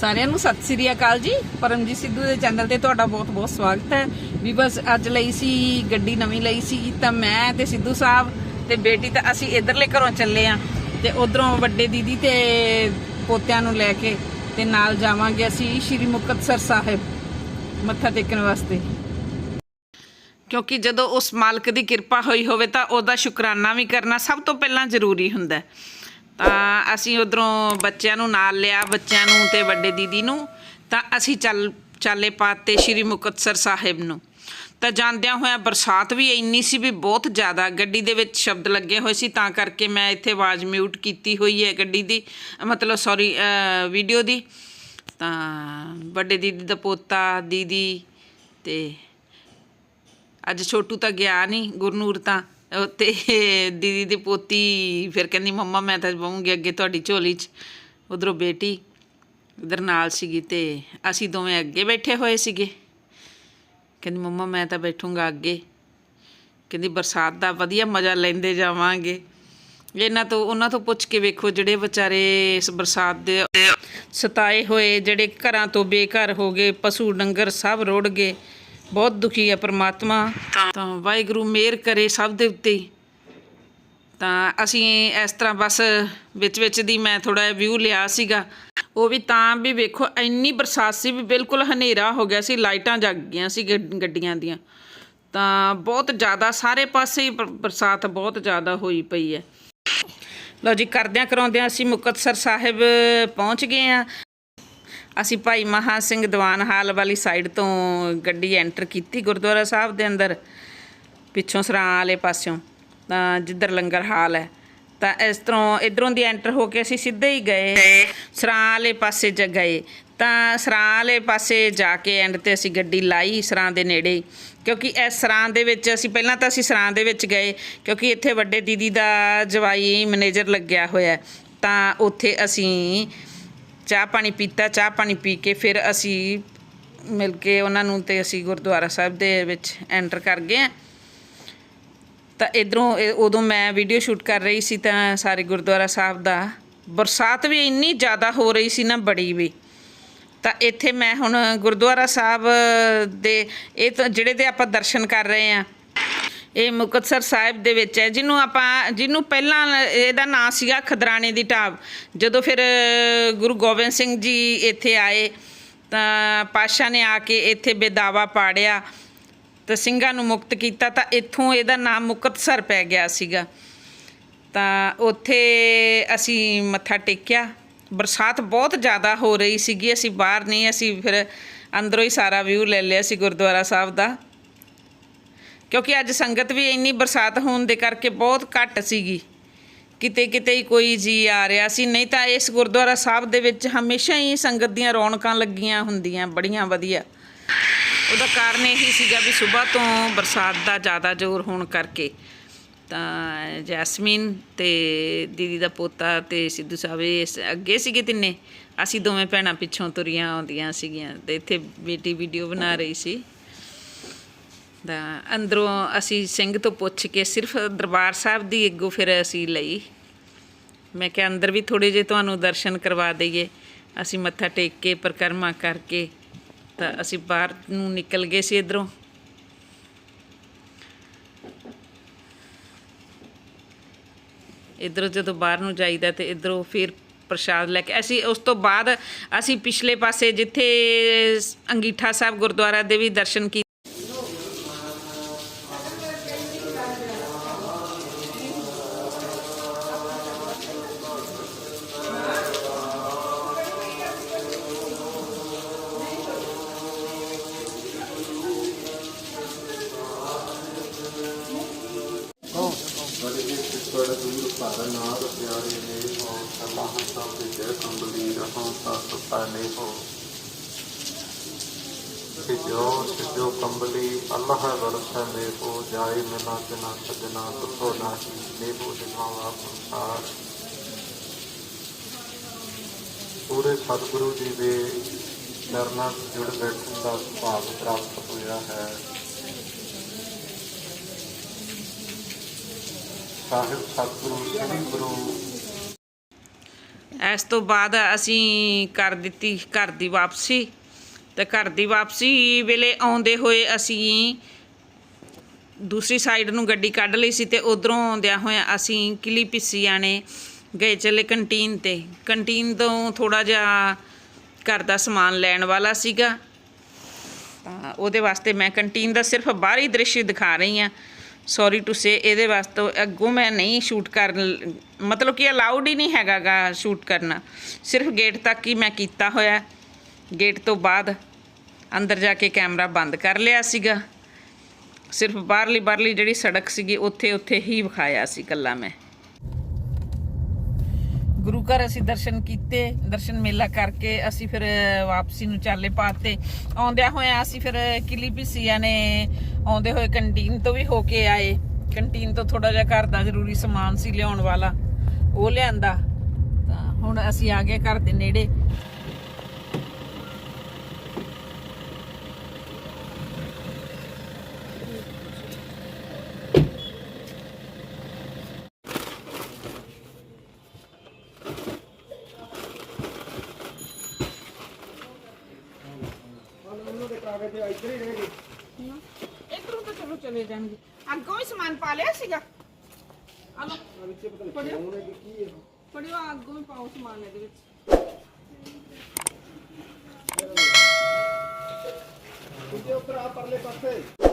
ਸਾਰਿਆਂ ਨੂੰ ਸਤਿ ਸ੍ਰੀ ਅਕਾਲ ਜੀ। ਪਰਮਜੀਤ ਸਿੱਧੂ ਦੇ ਚੈਨਲ ਤੇ ਤੁਹਾਡਾ ਬਹੁਤ-ਬਹੁਤ ਸਵਾਗਤ ਹੈ। ਵੀ ਬਸ ਅੱਜ ਲਈ ਸੀ, ਗੱਡੀ ਨਵੀਂ ਲਈ ਸੀ, ਤਾਂ ਮੈਂ ਤੇ ਸਿੱਧੂ ਸਾਹਿਬ ਤੇ ਬੇਟੀ ਤਾਂ ਅਸੀਂ ਇਧਰਲੇ ਘਰੋਂ ਚੱਲੇ ਆ ਤੇ ਉਧਰੋਂ ਵੱਡੇ ਦੀਦੀ ਤੇ ਪੋਤਿਆਂ ਨੂੰ ਲੈ ਕੇ ਤੇ ਨਾਲ ਜਾਵਾਂਗੇ ਅਸੀਂ ਸ਼੍ਰੀ ਮੁਕਤਸਰ ਸਾਹਿਬ ਮੱਥਾ ਟੇਕਣ ਵਾਸਤੇ। ਕਿਉਂਕਿ ਜਦੋਂ ਉਸ ਮਾਲਕ ਦੀ ਕਿਰਪਾ ਹੋਈ ਹੋਵੇ ਤਾਂ ਉਹਦਾ ਸ਼ੁਕਰਾਨਾ ਵੀ ਕਰਨਾ ਸਭ ਤੋਂ ਪਹਿਲਾਂ ਜ਼ਰੂਰੀ ਹੁੰਦਾ ਹੈ। ਤਾਂ ਅਸੀਂ ਉਧਰੋਂ ਬੱਚਿਆਂ ਨੂੰ ਨਾਲ ਲਿਆ, ਬੱਚਿਆਂ ਨੂੰ ਤੇ ਵੱਡੇ ਦੀਦੀ ਨੂੰ। ਤਾਂ ਅਸੀਂ ਚੱਲ, ਚਾਲੇ ਪਾਤੇ ਸ਼੍ਰੀ ਮੁਕਤਸਰ ਸਾਹਿਬ ਨੂੰ। ਤਾਂ ਜਾਂਦਿਆਂ ਹੋਇਆਂ ਬਰਸਾਤ ਵੀ ਇੰਨੀ ਸੀ ਵੀ ਬਹੁਤ ਜ਼ਿਆਦਾ, ਗੱਡੀ ਦੇ ਵਿੱਚ ਸ਼ਬਦ ਲੱਗੇ ਹੋਏ ਸੀ, ਤਾਂ ਕਰਕੇ ਮੈਂ ਇੱਥੇ ਆਵਾਜ਼ ਮਿਊਟ ਕੀਤੀ ਹੋਈ ਹੈ ਗੱਡੀ ਦੀ, ਮਤਲਬ ਸੌਰੀ ਵੀਡੀਓ ਦੀ। ਤਾਂ ਵੱਡੇ ਦੀਦੀ ਦਾ ਪੋਤਾ, ਦੀਦੀ ਤੇ ਅੱਜ ਛੋਟੂ ਤਾਂ ਗਿਆ ਨਹੀਂ, ਗੁਰਨੂਰ ਤਾਂ। ਤੇ ਦੀਦੀ ਦੀ ਪੋਤੀ ਫਿਰ ਕਹਿੰਦੀ, ਮੰਮਾ, ਮੈਂ ਤਾਂ ਬਹੂੰਗੀ ਅੱਗੇ ਤੁਹਾਡੀ ਝੋਲੀ 'ਚ। ਉਧਰੋਂ ਬੇਟੀ ਉਧਰ ਨਾਲ ਸੀਗੀ ਤੇ ਅਸੀਂ ਦੋਵੇਂ ਅੱਗੇ ਬੈਠੇ ਹੋਏ ਸੀਗੇ। ਕਹਿੰਦੀ, ਮੰਮਾ, ਮੈਂ ਤਾਂ ਬੈਠੂੰਗਾ ਅੱਗੇ। ਕਹਿੰਦੀ, ਬਰਸਾਤ ਦਾ ਵਧੀਆ ਮਜ਼ਾ ਲੈਂਦੇ ਜਾਵਾਂਗੇ। ਇਹਨਾਂ ਤੋਂ, ਉਹਨਾਂ ਤੋਂ ਪੁੱਛ ਕੇ ਵੇਖੋ, ਜਿਹੜੇ ਵਿਚਾਰੇ ਇਸ ਬਰਸਾਤ ਦੇ ਸਤਾਏ ਹੋਏ, ਜਿਹੜੇ ਘਰਾਂ ਤੋਂ ਬੇਘਰ ਹੋ ਗਏ, ਪਸ਼ੂ ਡੰਗਰ ਸਭ ਰੁੜ ਗਏ। ਬਹੁਤ ਦੁਖੀ ਹੈ ਪਰਮਾਤਮਾ। ਤਾਂ ਵਾਹਿਗੁਰੂ ਮਿਹਰ ਕਰੇ ਸਭ ਦੇ ਉੱਤੇ ਤਾਂ ਅਸੀਂ ਇਸ ਤਰ੍ਹਾਂ ਬਸ ਵਿੱਚ ਵਿੱਚ ਦੀ ਮੈਂ ਥੋੜਾ ਜਿਹਾ ਵਿਊ ਲਿਆ ਸੀਗਾ। ਉਹ ਵੀ ਤਾਂ ਵੀ ਵੇਖੋ, ਇੰਨੀ ਬਰਸਾਤ ਸੀ ਵੀ ਬਿਲਕੁਲ ਹਨੇਰਾ ਹੋ ਗਿਆ ਸੀ, ਲਾਈਟਾਂ ਜਗ ਗਈਆਂ ਸੀ ਗੱਡੀਆਂ ਦੀਆਂ। ਤਾਂ ਬਹੁਤ ਜ਼ਿਆਦਾ, ਸਾਰੇ ਪਾਸੇ ਬ- ਬਰਸਾਤ ਬਹੁਤ ਜ਼ਿਆਦਾ ਹੋਈ ਪਈ ਹੈ। ਲਓ ਜੀ ਕਰਦਿਆਂ ਕਰਾਉਂਦਿਆਂ ਅਸੀਂ ਮੁਕਤਸਰ ਸਾਹਿਬ ਪਹੁੰਚ ਗਏ ਆ ਅਸੀਂ ਭਾਈ ਮਹਾ ਸਿੰਘ ਦੀਵਾਨ ਹਾਲ ਵਾਲੀ ਸਾਈਡ ਤੋਂ ਗੱਡੀ ਐਂਟਰ ਕੀਤੀ ਗੁਰਦੁਆਰਾ ਸਾਹਿਬ ਦੇ ਅੰਦਰ, ਪਿੱਛੋਂ ਸਰਾਂ ਵਾਲੇ ਪਾਸਿਓਂ, ਤਾਂ ਜਿੱਧਰ ਲੰਗਰ ਹਾਲ ਹੈ। ਤਾਂ ਇਸ ਤਰ੍ਹਾਂ ਇਧਰੋਂ ਦੀ ਐਂਟਰ ਹੋ ਕੇ ਅਸੀਂ ਸਿੱਧੇ ਹੀ ਗਏ, ਸਰਾਂ ਵਾਲੇ ਪਾਸੇ ਜ ਗਏ। ਤਾਂ ਸਰਾਂ ਵਾਲੇ ਪਾਸੇ ਜਾ ਕੇ ਐਂਡ ਤੇ ਅਸੀਂ ਗੱਡੀ ਲਾਈ ਸਰਾਂ ਦੇ ਨੇੜੇ ਕਿਉਂਕਿ ਇਸ ਸਰਾਂ ਦੇ ਵਿੱਚ ਅਸੀਂ ਪਹਿਲਾਂ ਤਾਂ ਅਸੀਂ ਸਰਾਂ ਦੇ ਵਿੱਚ ਗਏ, ਕਿਉਂਕਿ ਇੱਥੇ ਵੱਡੇ ਦੀਦੀ ਦਾ ਜਵਾਈ ਮੈਨੇਜਰ ਲੱਗਿਆ ਹੋਇਆ ਤਾਂ ਉੱਥੇ ਅਸੀਂ ਚਾਹ ਪਾਣੀ ਪੀਤਾ, ਚਾਹ ਪਾਣੀ ਪੀ ਕੇ ਫਿਰ ਅਸੀਂ ਮਿਲ ਕੇ ਉਹਨਾਂ ਨੂੰ ਤੇ ਅਸੀਂ ਗੁਰਦੁਆਰਾ ਸਾਹਿਬ ਦੇ ਵਿੱਚ ਐਂਟਰ ਕਰ ਗਏ ਹਾਂ। ਤਾਂ ਇਧਰੋਂ ਉਦੋਂ ਮੈਂ ਵੀਡੀਓ ਸ਼ੂਟ ਕਰ ਰਹੀ ਸੀ ਤਾਂ ਸਾਰੇ ਗੁਰਦੁਆਰਾ ਸਾਹਿਬ ਦਾ ਬਰਸਾਤ ਵੀ ਇੰਨੀ ਜ਼ਿਆਦਾ ਹੋ ਰਹੀ ਸੀ ਨਾ ਬੜੀ ਵੀ। ਤਾਂ ਇੱਥੇ ਮੈਂ ਹੁਣ ਗੁਰਦੁਆਰਾ ਸਾਹਿਬ ਦੇ ਇਹ ਤਾਂ ਜਿਹੜੇ ਤੇ ਆਪਾਂ ਦਰਸ਼ਨ ਕਰ ਰਹੇ ਆ ਇਹ ਮੁਕਤਸਰ ਸਾਹਿਬ ਦੇ ਵਿੱਚ ਹੈ, ਜਿਹਨੂੰ ਆਪਾਂ, ਜਿਹਨੂੰ ਪਹਿਲਾਂ ਇਹਦਾ ਨਾਂ ਸੀਗਾ ਖਦਰਾਣੇ ਦੀ ਢਾਬ। ਜਦੋਂ ਫਿਰ ਗੁਰੂ ਗੋਬਿੰਦ ਸਿੰਘ ਜੀ ਇੱਥੇ ਆਏ, ਤਾਂ ਪਾਸ਼ਾ ਨੇ ਆ ਕੇ ਇੱਥੇ ਬੇਦਾਵਾ ਪਾੜਿਆ, ਤਾਂ ਸਿੰਘਾਂ ਨੂੰ ਮੁਕਤ ਕੀਤਾ, ਤਾਂ ਇੱਥੋਂ ਇਹਦਾ ਨਾਮ ਮੁਕਤਸਰ ਪੈ ਗਿਆ ਸੀਗਾ। ਤਾਂ ਉੱਥੇ ਅਸੀਂ ਮੱਥਾ ਟੇਕਿਆ। ਬਰਸਾਤ ਬਹੁਤ ਜ਼ਿਆਦਾ ਹੋ ਰਹੀ ਸੀਗੀ, ਅਸੀਂ ਬਾਹਰ ਨਹੀਂ, ਅਸੀਂ ਫਿਰ ਅੰਦਰੋਂ ਹੀ ਸਾਰਾ ਵਿਊ ਲੈ ਲਿਆ ਸੀ ਗੁਰਦੁਆਰਾ ਸਾਹਿਬ ਦਾ। ਕਿਉਂਕਿ ਅੱਜ ਸੰਗਤ ਵੀ ਇੰਨੀ ਬਰਸਾਤ ਹੋਣ ਦੇ ਕਰਕੇ ਬਹੁਤ ਘੱਟ ਸੀਗੀ। ਕਿਤੇ ਕਿਤੇ ਹੀ ਕੋਈ ਜੀ ਆ ਰਿਹਾ ਸੀ। ਨਹੀਂ ਤਾਂ ਇਸ ਗੁਰਦੁਆਰਾ ਸਾਹਿਬ ਦੇ ਵਿੱਚ ਹਮੇਸ਼ਾ ਹੀ ਸੰਗਤ ਦੀਆਂ ਰੌਣਕਾਂ ਲੱਗੀਆਂ ਹੁੰਦੀਆਂ, ਬੜੀਆਂ ਵਧੀਆ। ਉਹਦਾ ਕਾਰਨ ਇਹੀ ਸੀਗਾ ਵੀ ਸਵੇਰ ਤੋਂ ਬਰਸਾਤ ਦਾ ਜ਼ਿਆਦਾ ਜ਼ੋਰ ਹੋਣ ਕਰਕੇ। ਤਾਂ ਜੈਸਮੀਨ ਤੇ ਦੀਦੀ ਦਾ ਪੋਤਾ ਤੇ ਸਿੱਧੂ ਸਾਹਿਬ ਇਸ ਅੱਗੇ ਸੀਗੇ ਤਿੰਨੇ। ਅਸੀਂ ਦੋਵੇਂ ਭੈਣਾਂ ਪਿੱਛੋਂ ਤੁਰੀਆਂ ਆਉਂਦੀਆਂ ਸੀਗੀਆਂ ਤੇ ਇੱਥੇ ਬੇਟੀ ਵੀਡੀਓ ਬਣਾ ਰਹੀ ਸੀ। ਤਾਂ ਅੰਦਰੋਂ ਅਸੀਂ ਸਿੰਘ ਤੋਂ ਪੁੱਛ ਕੇ ਸਿਰਫ ਦਰਬਾਰ ਸਾਹਿਬ ਦੀ ਅੱਗੋਂ ਫਿਰ ਅਸੀਂ ਲਈ। ਮੈਂ ਕਿਹਾ, ਅੰਦਰ ਵੀ ਥੋੜੇ ਜੇ ਤੁਹਾਨੂੰ ਦਰਸ਼ਨ ਕਰਵਾ ਦਈਏ। ਅਸੀਂ ਮੱਥਾ ਟੇਕ ਕੇ ਪਰਿਕਰਮਾ ਕਰਕੇ ਤਾਂ ਅਸੀਂ ਬਾਹਰ ਨੂੰ ਨਿਕਲ ਗਏ ਸੀ ਇਧਰੋਂ। ਇਧਰੋਂ ਜਦੋਂ ਬਾਹਰ ਨੂੰ ਜਾਈਦਾ ਤੇ ਇਧਰੋਂ ਫਿਰ ਪ੍ਰਸ਼ਾਦ ਲੈ ਕੇ ਅਸੀਂ ਉਸ ਤੋਂ ਬਾਅਦ ਅਸੀਂ ਪਿਛਲੇ ਪਾਸੇ ਜਿੱਥੇ ਅੰਗੀਠਾ ਸਾਹਿਬ ਗੁਰਦੁਆਰਾ ਦੇ ਵੀ ਦਰਸ਼ਨ ਕੀਤੇ ਨਾਦ ਪਿਆਰੇ ਨੇ ਹੋ ਸਲਾਹ ਸਭ ਦੇ ਜੈ ਕੰਬਲੀ ਰਹੋ ਤਾ ਸੁਤਾ ਨੇ ਹੋ। ਕਿ ਜੋ ਕੰਬਲੀ, ਅੱਲਾਹ ਵਰਸਾ ਨੇ ਹੋ। ਜਾਏ ਮਿਲਾ ਬਿਨਾ ਸਜਣਾ ਤੁਥੋ ਨਾਹੀ ਨੇ ਹੋ ਦਿਖਾਵਾ ਸੰਸਾਰ। ਪੂਰੇ ਸਤਿਗੁਰੂ ਜੀ ਦੇ ਚਰਨਾਂ ਜੁੜ ਬੈਠਣ ਦਾ ਸੁਭਾਗ ਪ੍ਰਾਪਤ ਹੋਇਆ ਹੈ। ਸਾਹਿਬ, ਸਤਿਗੁਰੂ, ਸ੍ਰੀ ਗੁਰੂ। ਇਸ ਤੋਂ ਬਾਅਦ ਅਸੀਂ ਕਰ ਦਿੱਤੀ, ਘਰ ਦੀ ਵਾਪਸੀ। ਤੇ ਘਰ ਦੀ ਵਾਪਸੀ ਵੇਲੇ ਆਉਂਦੇ ਹੋਏ ਅਸੀਂ ਦੂਸਰੀ ਸਾਈਡ ਨੂੰ ਗੱਡੀ ਕੱਢ ਲਈ ਸੀ ਤੇ ਉਧਰੋਂ ਆਉਂਦਿਆਂ ਹੋਇਆਂ ਅਸੀਂ ਕਿਲੀ ਪਿੱਸੀਆਂ ਨੇ ਗਏ ਚਲੇ ਕੰਟੀਨ ਤੇ। ਕੰਟੀਨ ਤੋਂ ਥੋੜਾ ਜਿਹਾ ਘਰ ਦਾ ਸਮਾਨ ਲੈਣ ਵਾਲਾ ਸੀਗਾ। ਤਾਂ ਉਹਦੇ ਵਾਸਤੇ ਮੈਂ ਕੰਟੀਨ ਦਾ ਸਿਰਫ ਬਾਹਰੀ ਦ੍ਰਿਸ਼ ਦਿਖਾ ਰਹੀ ਹਾਂ। ਸੌਰੀ ਟੂ ਸੇ, ਇਹਦੇ ਵਾਸਤੇ ਅੱਗੋਂ ਮੈਂ ਨਹੀਂ ਸ਼ੂਟ ਕਰ ਮਤਲਬ ਕਿ ਅਲਾਉਡ ਹੀ ਨਹੀਂ ਹੈਗਾਗਾ ਸ਼ੂਟ ਕਰਨਾ। ਸਿਰਫ ਗੇਟ ਤੱਕ ਹੀ ਮੈਂ ਕੀਤਾ ਹੋਇਆ। ਗੇਟ ਤੋਂ ਬਾਅਦ ਅੰਦਰ ਜਾ ਕੇ ਕੈਮਰਾ ਬੰਦ ਕਰ ਲਿਆ ਸੀਗਾ। ਸਿਰਫ ਬਾਹਰਲੀ ਬਾਹਰਲੀ ਜਿਹੜੀ ਸੜਕ ਸੀਗੀ, ਉੱਥੇ ਉੱਥੇ ਹੀ ਵਿਖਾਇਆ ਸੀ ਕੱਲਾ ਮੈਂ। ਗੁਰੂ ਘਰ ਅਸੀਂ ਦਰਸ਼ਨ ਕੀਤੇ, ਦਰਸ਼ਨ ਮੇਲਾ ਕਰਕੇ ਅਸੀਂ ਫਿਰ ਵਾਪਸੀ ਨੂੰ ਚਾਲੇ ਪਾਤੇ ਆਉਂਦਿਆਂ ਹੋਇਆਂ ਅਸੀਂ ਫਿਰ ਕਿਲੀ ਪਿਸੀਆ ਨੇ ਆਉਂਦੇ ਹੋਏ ਕੰਟੀਨ ਤੋਂ ਵੀ ਹੋ ਕੇ ਆਏ। ਕੰਟੀਨ ਤੋਂ ਥੋੜਾ ਜਿਹਾ ਘਰ ਦਾ ਜ਼ਰੂਰੀ ਸਮਾਨ ਸੀ ਲਿਆਉਣ ਵਾਲਾ। ਉਹ ਲਿਆਂਦਾ। ਤਾਂ ਹੁਣ ਅਸੀਂ ਆ ਗਏ ਘਰ ਦੇ ਨੇੜੇ। ਇਧਰੋਂ ਤਾਂ ਚਲੋ ਚਲੇ ਜਾਣਗੇ। ਅੱਗੋਂ ਹੀ ਸਮਾਨ ਪਾ ਲਿਆ ਸੀਗਾ। ਆ ਲੋ ਪੜਿਓ ਪੜਿਓ ਅੱਗੋਂ ਹੀ ਪਾਓ ਸਮਾਨ ਇਹਦੇ ਵਿੱਚ। ਉੱਤੇ ਉੱਪਰ ਆ ਪਰਲੇ ਪਾਸੇ।